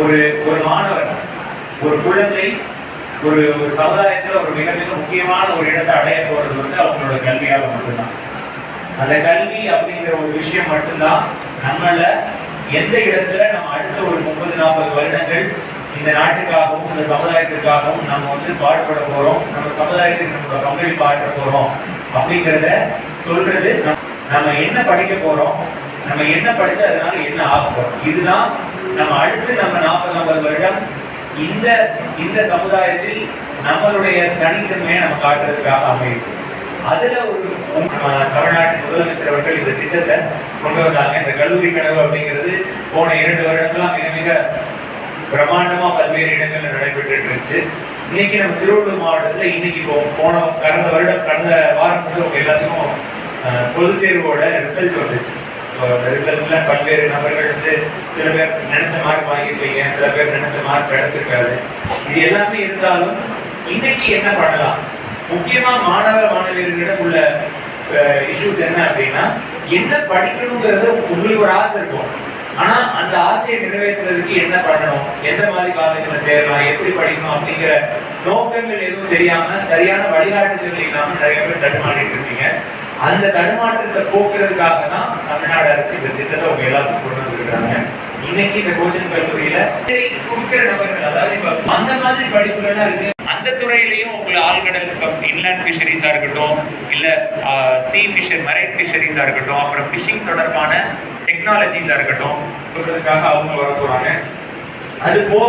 ஒரு ஒரு மாணவன் ஒரு குழந்தை ஒரு ஒரு சமுதாயத்துல ஒரு மிக மிக முக்கியமான ஒரு இடத்தை அடைய போறது வந்து அவங்களோட கல்வியால மட்டும்தான். அந்த கல்வி அப்படிங்கிற ஒரு விஷயம் மட்டும்தான் நம்மள எந்த இடத்துல நம்ம அடுத்த ஒரு முப்பது நாற்பது வருடங்கள் இந்த நாட்டுக்காகவும் இந்த சமுதாயத்திற்காகவும் நம்ம வந்து பாடுபட போறோம் நம்ம சமுதாயத்துக்கு நம்மளோட பங்களிப்பு ஆற்ற போறோம் அப்படிங்கிறத சொல்றது நம்ம என்ன படிக்க போறோம் நம்ம என்ன படிச்சு அதனால என்ன ஆக போறோம். இதுதான் நம்ம அடுத்து நம்ம நாற்பது ஐம்பது வருடம் இந்த இந்த சமுதாயத்தில் நம்மளுடைய தனித்தன்மையை நம்ம காட்டுறதுக்காக அமையுது. அதுல ஒரு நம்ம தமிழ்நாட்டின் முதலமைச்சர் அவர்கள் இந்த திட்டத்தை கொண்டு வந்தாங்க. இந்த கல்லூரி கனவு அப்படிங்கிறது போன இரண்டு வருடங்களா மிக மிக பிரமாண்டமாக பல்வேறு இடங்கள்ல நடைபெற்று இருந்துச்சு இன்னைக்கு நம்ம திருவள்ளூர் மாவட்டத்துல இன்னைக்கு இப்போ போன கடந்த வருடம் கடந்த வாரம் வந்து எல்லாத்துக்கும் பொது தேர்வோட ரிசல்ட் வந்துச்சு. ரிசல்ட்ல பல்வேறு நபர்கள் வந்து சில பேர் நினைச்ச மார்க் வாங்கியிருப்பீங்க சில பேர் நினைச்ச மார்க் கிடைச்சிருக்காது. இது எல்லாமே இருந்தாலும் இன்னைக்கு என்ன பண்ணலாம்? முக்கியமா மாணவ மாணவியர்களிடம் உள்ள இஷ்யூஸ் என்ன அப்படின்னா என்ன படிக்கணுங்கிறது உங்களுக்கு ஒரு ஆசை இருக்கும். ஆனா அந்த ஆசையை நிறைவேற்றுறதுக்கு என்ன பண்ணணும்? எந்த மாதிரி காலேஜ்ல சேரலாம் எப்படி படிக்கணும்? அப்படிங்கிற நோக்கங்கள் எதுவும் தெரியாம சரியான வழிகாட்டுதல் இல்லாம நிறைய பேர் தடுமாறிட்டு இருக்கீங்க. அந்த தடுமாற்றத்தை போக்குறதுக்காக தான் தமிழ்நாடு அரசு இந்த திட்டத்தை உங்க எல்லாத்துக்கும் கொண்டு வந்துருக்காங்க இன்னைக்கு இந்த கோச்சிங் கல்லூரியில இதை கொடுக்கிற நபர்கள் அதாவது இப்ப அந்த மாதிரி படிப்புகள்லாம் இருக்கு. அந்த துறையிலையும் உங்களுக்கு ஆழ்கடல் இன்லாண்ட் ஃபிஷரிஸா இருக்கட்டும் இல்ல சி ஃபிஷர் மரைன் ஃபிஷரிஸா இருக்கட்டும் அப்புறம் ஃபிஷிங் தொடர்பான டெக்னாலஜிஸாக இருக்கட்டும் கொடுக்கறதுக்காக அவங்க வர போகிறாங்க அது போக